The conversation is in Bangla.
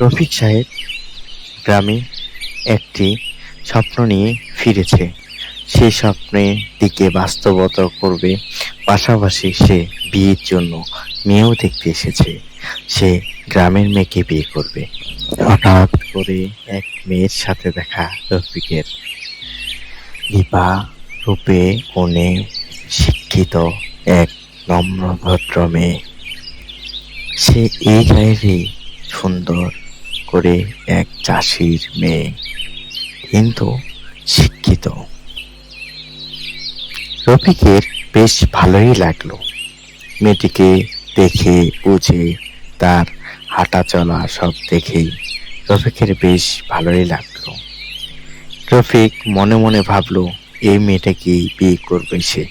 রফিক সাহেব গ্রামে একটি স্বপ্ন নিয়ে ফিরেছে। সেই স্বপ্নের দিকে বাস্তবতা করবে, পাশাপাশি সে বিয়ের জন্য মেয়েও দেখতে এসেছে। সে গ্রামের মেয়েকে বিয়ে করবে। হঠাৎ করে এক মেয়ের সাথে দেখা রফিকের। দীপা রূপে গুণে শিক্ষিত এক নম্র ভদ্র মেয়ে। সে এই গায়েরই সুন্দর করে এক চাষির মেয়ে, কিন্তু শিক্ষিত। রফিকের বেশ ভালোই লাগল। মেয়েটিকে দেখে, বুঝে তার হাঁটা চলা সব দেখেই রফিকের বেশ ভালোই লাগল। রফিক মনে মনে ভাবলো, এই মেয়েটাকেই বিয়ে করবে সে।